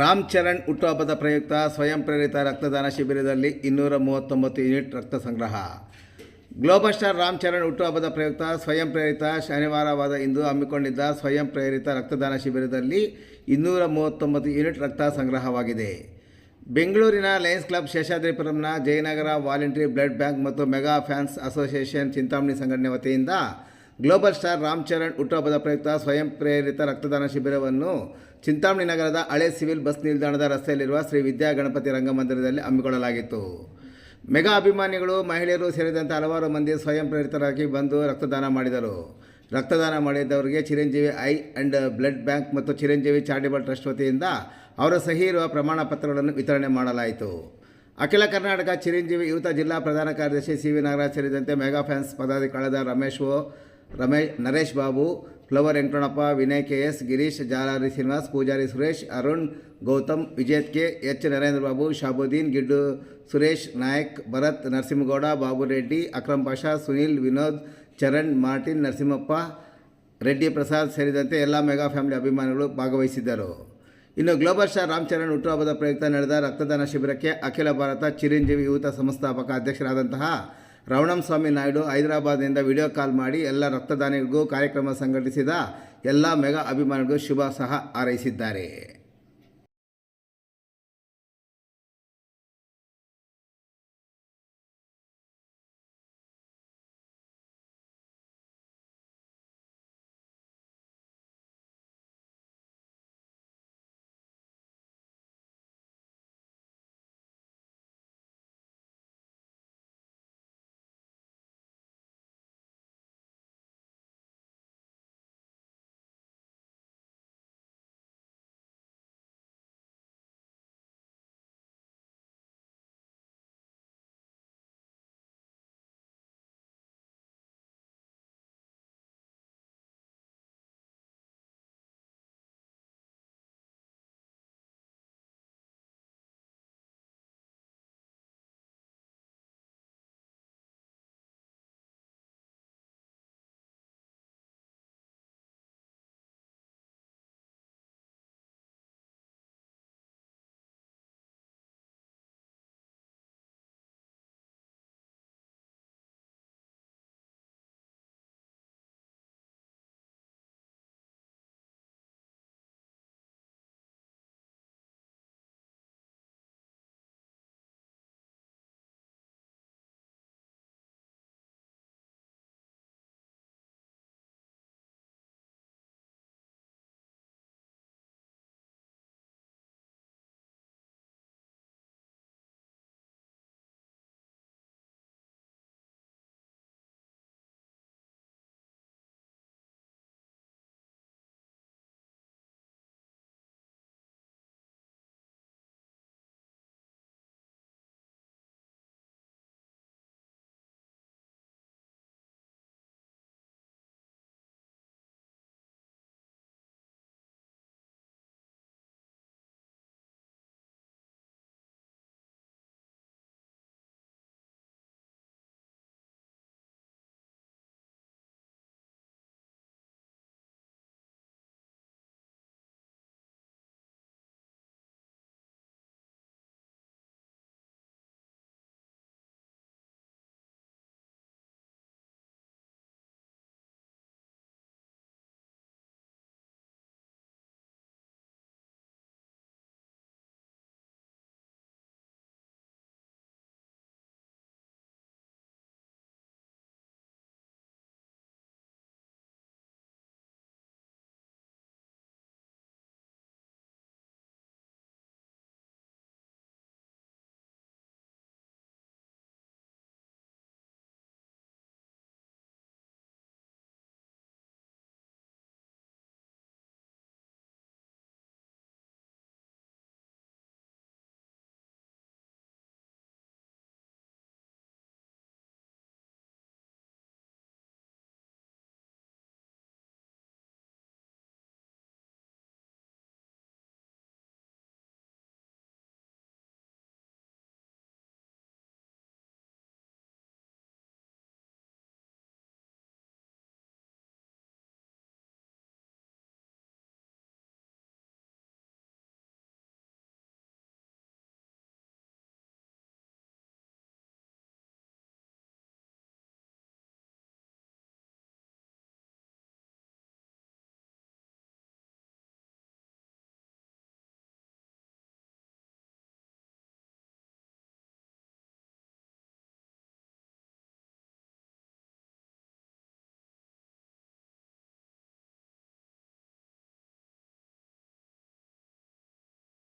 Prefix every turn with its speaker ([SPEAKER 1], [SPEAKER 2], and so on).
[SPEAKER 1] ರಾಮ್ ಚರಣ್ ಹುಟ್ಟುಹಬ್ಬದ ಪ್ರಯುಕ್ತ ಸ್ವಯಂ ಪ್ರೇರಿತ ರಕ್ತದಾನ ಶಿಬಿರದಲ್ಲಿ ಇನ್ನೂರ ಮೂವತ್ತೊಂಬತ್ತು ಯೂನಿಟ್ ರಕ್ತ ಸಂಗ್ರಹ. ಗ್ಲೋಬಲ್ ಸ್ಟಾರ್ ರಾಮ್ ಚರಣ್ ಹುಟ್ಟುಹಬ್ಬದ ಪ್ರಯುಕ್ತ ಸ್ವಯಂ ಪ್ರೇರಿತ ಶನಿವಾರವಾದ ಇಂದು ಹಮ್ಮಿಕೊಂಡಿದ್ದ ಸ್ವಯಂ ಪ್ರೇರಿತ ರಕ್ತದಾನ ಶಿಬಿರದಲ್ಲಿ ಇನ್ನೂರ ಮೂವತ್ತೊಂಬತ್ತು ಯೂನಿಟ್ ರಕ್ತ ಸಂಗ್ರಹವಾಗಿದೆ. ಬೆಂಗಳೂರಿನ ಲಯನ್ಸ್ ಕ್ಲಬ್ ಶೇಷಾದ್ರಿಪುರಂನ ಜಯನಗರ ವಾಲಂಟ್ರಿ ಬ್ಲಡ್ ಬ್ಯಾಂಕ್ ಮತ್ತು ಮೆಗಾ ಫ್ಯಾನ್ಸ್ ಅಸೋಸಿಯೇಷನ್ ಚಿಂತಾಮಣಿ ಸಂಘಟನೆ ವತಿಯಿಂದ ಗ್ಲೋಬಲ್ ಸ್ಟಾರ್ ರಾಮ್ ಚರಣ್ ಹುಟ್ಟುಹಬ್ಬದ ಪ್ರಯುಕ್ತ ಸ್ವಯಂ ಪ್ರೇರಿತ ರಕ್ತದಾನ ಶಿಬಿರವನ್ನು ಚಿಂತಾಮಣಿ ನಗರದ ಹಳೆ ಸಿವಿಲ್ ಬಸ್ ನಿಲ್ದಾಣದ ರಸ್ತೆಯಲ್ಲಿರುವ ಶ್ರೀ ವಿದ್ಯಾ ಗಣಪತಿ ರಂಗಮಂದಿರದಲ್ಲಿ ಹಮ್ಮಿಕೊಳ್ಳಲಾಗಿತ್ತು. ಮೆಗಾ ಅಭಿಮಾನಿಗಳು, ಮಹಿಳೆಯರು ಸೇರಿದಂತೆ ಹಲವಾರು ಮಂದಿ ಸ್ವಯಂ ಪ್ರೇರಿತರಾಗಿ ಬಂದು ರಕ್ತದಾನ ಮಾಡಿದರು. ರಕ್ತದಾನ ಮಾಡಿದವರಿಗೆ Chiranjeevi eye and blood bank ಮತ್ತು ಚಿರಂಜೀವಿ ಚಾರಿಟಬಲ್ ಟ್ರಸ್ಟ್ ವತಿಯಿಂದ ಅವರ ಸಹಿ ಇರುವ ಪ್ರಮಾಣ ಪತ್ರಗಳನ್ನು ವಿತರಣೆ ಮಾಡಲಾಯಿತು. ಅಖಿಲ ಕರ್ನಾಟಕ ಚಿರಂಜೀವಿ ಯುವತ ಜಿಲ್ಲಾ ಪ್ರಧಾನ ಕಾರ್ಯದರ್ಶಿ ಸಿ ವಿ ನಾಗರಾಜ್ ಸೇರಿದಂತೆ ಮೆಗಾ ಫ್ಯಾನ್ಸ್ ಪದಾಧಿಕಾರದ ರಮೇಶ್ ಓ ರಮೇ Naresh Babu, flower Venkatanappa Vinay K S Girish, Jalari Srinivas, Pujari Suresh, Arun, Gautam, Vijeth K, H. Narendra Babu, Shabuddin, Giddu Suresh, Nayak, Bharath, Narasimhagowda, Babu Reddy, Akram Pasha, Sunil, Vinod, Charan, Martin, Narasimhappa, Reddy Prasad ಸೇರಿದಂತೆ ಎಲ್ಲ mega family ಅಭಿಮಾನಿಗಳು ಭಾಗವಹಿಸಿದ್ದರು. ಇನ್ನು global star Ram Charan ಹುಟ್ಟುಹಬ್ಬದ ಪ್ರಯುಕ್ತ ನಡೆದ ರಕ್ತದಾನ ಶಿಬಿರಕ್ಕೆ ಅಖಿಲ ಭಾರತ ಚಿರಂಜೀವಿ ಯುವತ ಸಂಸ್ಥಾಪಕ ಅಧ್ಯಕ್ಷರಾದಂತಹ ರವಣಂ ಸ್ವಾಮಿ ನಾಯ್ಡು ಹೈದರಾಬಾದ್ನಿಂದ ವಿಡಿಯೋ ಕಾಲ್ ಮಾಡಿ ಎಲ್ಲ ರಕ್ತದಾನಿಗಳಿಗೂ ಕಾರ್ಯಕ್ರಮ ಸಂಘಟಿಸಿದ ಎಲ್ಲ ಮೆಗಾ ಅಭಿಮಾನಿಗಳಿಗೂ ಶುಭ ಸಹ ಹಾರೈಸಿದ್ದಾರೆ.